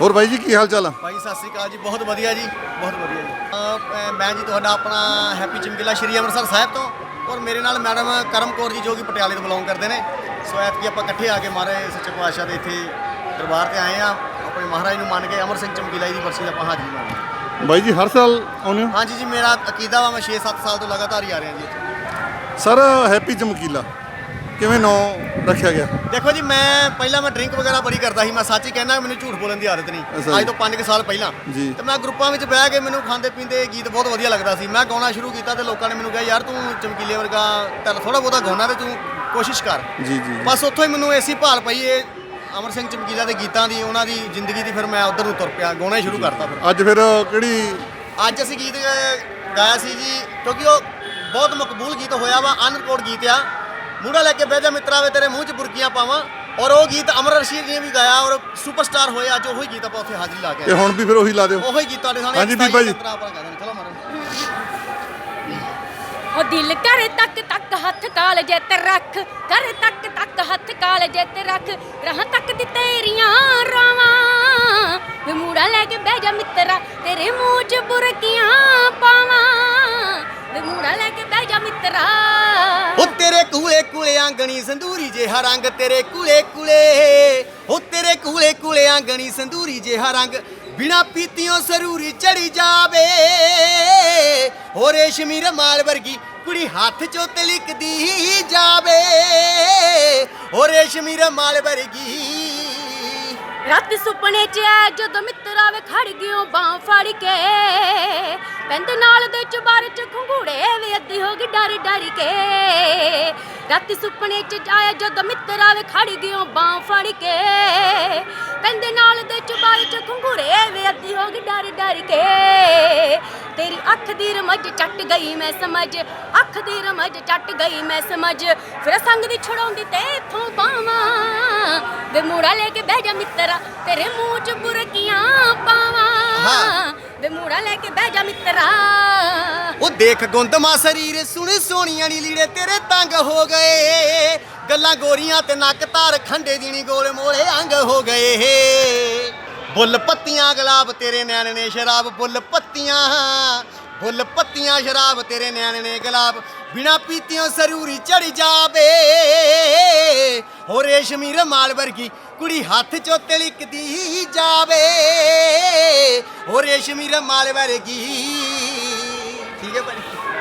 ਹੋਰ ਬਾਈ ਜੀ ਕੀ ਹਾਲ ਚਾਲ ਆ? ਭਾਈ ਸਤਿ ਸ੍ਰੀ ਅਕਾਲ ਜੀ। ਬਹੁਤ ਵਧੀਆ ਜੀ ਬਹੁਤ ਵਧੀਆ ਜੀ। ਅਹ, ਅਹ, ਮੈਂ ਜੀ ਤੁਹਾਡਾ ਆਪਣਾ ਹੈਪੀ ਚਮਕੀਲਾ ਸ਼੍ਰੀ ਅੰਮ੍ਰਿਤਸਰ ਸਾਹਿਬ ਤੋਂ ਔਰ ਮੇਰੇ ਨਾਲ ਮੈਡਮ ਕਰਮ ਕੌਰ ਜੀ ਜੋ ਕਿ ਪਟਿਆਲੇ ਤੋਂ ਬਿਲੋਂਗ ਕਰਦੇ ਨੇ। ਸੋ ਐਤਕੀ ਆਪਾਂ ਇਕੱਠੇ ਆ ਕੇ ਮਾਰੇ ਸੱਚੇ ਪਾਤਸ਼ਾਹ ਦੇ ਇੱਥੇ ਦਰਬਾਰ ਤੇ ਆਏ ਆ। ਆਪਣੇ ਮਹਾਰਾਜ ਨੂੰ ਮੰਨ ਕੇ ਅਮਰ ਸਿੰਘ ਚਮਕੀਲਾ ਜੀ ਦੀ ਬਰਸੀ ਦਾ ਆਪਾਂ ਹਾਜ਼ਰੀ ਲਾਉਣੀ ਬਾਈ ਜੀ ਹਰ ਸਾਲ ਆਉਂਦੇ ਹੋ? ਹਾਂਜੀ ਜੀ ਮੇਰਾ ਅਕੀਦਾ ਵਾ ਮੈਂ 6-7 ਸਾਲ ਤੋਂ ਲਗਾਤਾਰ ਹੀ ਆ ਰਿਹਾ ਜੀ ਸਰ ਹੈਪੀ ਚਮਕੀਲਾ। ਕਿਵੇਂ ਨਾਂ ਰੱਖਿਆ ਗਿਆ? ਦੇਖੋ ਜੀ ਮੈਂ ਪਹਿਲਾਂ ਮੈਂ ਡਰਿੰਕ ਵਗੈਰਾ ਬੜੀ ਕਰਦਾ ਸੀ। ਮੈਂ ਸੱਚ ਹੀ ਕਹਿਣਾ ਮੈਨੂੰ ਝੂਠ ਬੋਲਣ ਦੀ ਆਦਤ ਅੱਛਾ ਨਹੀਂ ਜੀ। ਅੱਜ ਤੋਂ 5 ਸਾਲ ਪਹਿਲਾਂ। ਜੀ। ਤੇ ਮੈਂ ਗਰੁੱਪਾਂ ਵਿੱਚ ਬਹਿ ਕੇ ਮੈਨੂੰ ਖਾਂਦੇ ਪੀਂਦੇ ਗੀਤ ਬਹੁਤ ਵਧੀਆ ਲੱਗਦਾ ਸੀ। ਮੈਂ ਗਾਉਣਾ ਸ਼ੁਰੂ ਕੀਤਾ ਤੇ ਲੋਕਾਂ ਨੇ ਮੈਨੂੰ ਕਿਹਾ ਯਾਰ ਤੂੰ ਚਮਕੀਲੇ ਵਰਗਾ ਤਾਂ ਥੋੜਾ ਬਹੁਤਾ ਗਾਉਣਾ ਤੇ ਤੂੰ ਕੋਸ਼ਿਸ਼ ਕਰ। ਜੀ ਜੀ ਬਸ ਉੱਥੋਂ ਹੀ ਮੈਨੂੰ ਐਸੀ ਭਾਲ ਪਈ ਇਹ ਅਮਰ ਸਿੰਘ ਚਮਕੀਲਾ ਦੇ ਗੀਤਾਂ ਦੀ ਉਹਨਾਂ ਦੀ ਜ਼ਿੰਦਗੀ ਦੀ ਫਿਰ ਮੈਂ ਉਧਰ ਨੂੰ ਤੁਰ ਪਿਆ। ਗਾਉਣਾ ਹੀ ਸ਼ੁਰੂ ਕਰਤਾ ਫਿਰ। ਅੱਜ ਫਿਰ ਕਿਹੜੀ ਅੱਜ ਅਸੀਂ ਗੀਤ ਗਾਇਆ ਸੀ ਜੀ ਕਿਉਂਕਿ ਉਹ ਬਹੁਤ ਮਕਬੂਲ ਗੀਤ ਹੋਇਆ ਵਾ ਅਨਰਿਕਾਰਡ ਗੀਤ ਆ। ਮੂੜਾ ਲੈ ਕੇ ਬਹਿ ਜਾ ਮਿੱਤਰਾ ਵੇ ਤੇਰੇ ਮੂੰਹ 'ਚ ਬੁਰਕੀਆਂ ਪਾਵਾਂ। ਔਰ ਉਹ ਗੀਤ ਅਮਰ ਰਸ਼ੀਦ ਜੀ ਨੇ ਵੀ ਗਾਇਆ ਔਰ ਸੁਪਰਸਟਾਰ ਹੋਏ ਅੱਜ ਉਹੀ ਗੀਤ ਆਪਾਂ ਉੱਥੇ ਹਾਜ਼ਰੀ ਲਾ ਕੇ ਤੇ ਆਏ ਹੁਣ ਵੀ ਫਿਰ ਉਹੀ ਲਾ ਦਿਓ। ਉਹੀ ਗੀਤ ਤੁਹਾਡੇ ਸਾਹਮਣੇ ਹਾਂਜੀ ਬੀਬਾ ਜੀ। ਸਤਾਈ ਆਪਾਂ ਗਾ ਦੇਣਾ ਚਲੋ ਮਾਰੋ। ਉਹ ਦਿਲ ਕਰ ਤੱਕ ਤੱਕ ਹੱਥ ਕਾਲ ਜੇ ਤੇ ਰੱਖ ਕਰ ਤੱਕ ਤੱਕ ਹੱਥ ਕਾਲ ਜੇ ਤੇ ਰੱਖ ਰਹਾਂ ਤੱਕ ਦੀ ਤੇਰੀਆਂ ਰਾਵਾਂ। ਵੇ ਮੂੜਾ ਲੈ ਕੇ ਬਹਿ ਜਾ ਮਿੱਤਰਾ ਤੇਰੇ ਮੂੰਹ 'ਚ ਬੁਰਕੀਆਂ ਪਾਵਾਂ। ਵੇ ਮੂੜਾ ਲੈ ਕੇ ਬਹਿ ਜਾ ਮਿੱਤਰਾ। ਕੂਲੇ ਆਂਗਣੀ ਸੰਦੂਰੀ ਜਿਹਾ ਰੰਗ ਤੇਰੇ ਕੂਲੇ ਕੂਲੇ। ਉਹ ਤੇਰੇ ਕੂਲੇ ਕੂਲੇ ਆਂਗਣੀ ਸੰਦੂਰੀ ਜਿਹਾ ਰੰਗ। ਬਿਨਾ ਪੀਤਿਓ ਸਰੂਰੀ ਚੜੀ ਜਾਵੇ। ਹੋ ਰੇਸ਼ਮੀ ਰਮਾਲ ਵਰਗੀ ਕੁੜੀ ਹੱਥ ਚੋਂ ਤਲਿਕਦੀ ਜਾਵੇ। ਹੋ ਰੇਸ਼ਮੀ ਰਮਾਲ ਵਰਗੀ। ਰਾਤ ਸੁਪਨੇ 'ਚ ਆ ਜਦੋਂ ਮਿੱਤਰਾ ਵੇ ਖੜ ਗਿਓ ਬਾਹ ਫੜ ਕੇ। ਪੈਂਦ ਨਾਲ ਦੇ ਚੁਬਾਰੇ 'ਚ ਖੰਗੂੜੇ ਵੇ ਡਰ ਡਰ ਕੇ। ਰਾਤੀ ਸੁਪਨੇ 'ਚ ਜਾਇਆ ਜਦੋਂ ਮਿੱਤਰਾ ਵੇ ਖੜ ਗਿਓ ਬਾਹ ਫੜ ਕੇ। ਪੈਂਦ ਨਾਲ ਦੇ ਚੁਬਾਰੇ 'ਚ ਖੰਗੂੜੇ ਵੇ ਅੱਧੀ ਹੋ ਗਈ ਡਰ ਡਰ ਕੇ। ਤੇਰੀ ਅੱਖ ਦੀ ਰਮਜ ਚੱਟ ਗਈ ਮੈਂ ਸਮਝ। ਅੱਖ ਦੀ ਰਮਜ ਚੱਟ ਗਈ ਮੈਂ ਸਮਝ। ਫਿਰ ਸੰਗ ਦੀ ਛੜਾਉਂਦੀ ਤੇ ਇਥੋਂ ਬਾਵਾਂ ਵੇ ਮੂੜਾ ਲੈ ਕੇ ਬਹਿ ਜਾ ਮਿੱਤਰਾ, ਤੇਰੇ ਮੂੰਹ 'ਚ ਬੁਰਕੀਆਂ ਪਾਵਾਂ। ਵੇ ਮੂੜਾ ਲੈ ਕੇ ਬਹਿ ਜਾ ਮਿੱਤਰਾ। ਉਹ ਦੇਖ ਗੁੰਦਮਾ ਸਰੀਰ, ਸੁਣ ਸੋਹਣੀਆਂ ਨੀ ਲੀੜੇ ਤੇਰੇ ਤੰਗ ਹੋ ਗਏ। ਗੱਲਾਂ ਗੋਰੀਆਂ ਤੇ ਨੱਕ ਧਾਰ, ਖੰਡੇ ਦੀ ਨੀ ਗੋਲ ਮੋਲੇ ਅੰਗ ਹੋ ਗਏ। ਬੁੱਲ ਪੱਤੀਆਂ, ਗੁਲਾਬ ਤੇਰੇ ਨੈਣ ਨੇ ਸ਼ਰਾਬ, ਬੁੱਲ ਪੱਤੀਆਂ। ਬੁੱਲ ਪੱਤੀਆਂ, ਸ਼ਰਾਬ ਤੇਰੇ ਨੈਣ ਨੇ ਗੁਲਾਬ। ਬਿਨਾ ਪੀਤਿਓ ਸਰੂਰੀ ਚੜ ਜਾਵੇ। ਹੋ ਰੇਸ਼ਮੀ ਰਮਾਲ ਵਰਗੀ ਕੁੜੀ ਹੱਥ ਚੋਂ ਤਿਲਕਦੀ ਜਾਵੇ। ਹੋ ਰੇਸ਼ਮੀ ਰਮਾਲ ਵਰਗੀ ਠੀਕ ਹੈ ਭਾਈ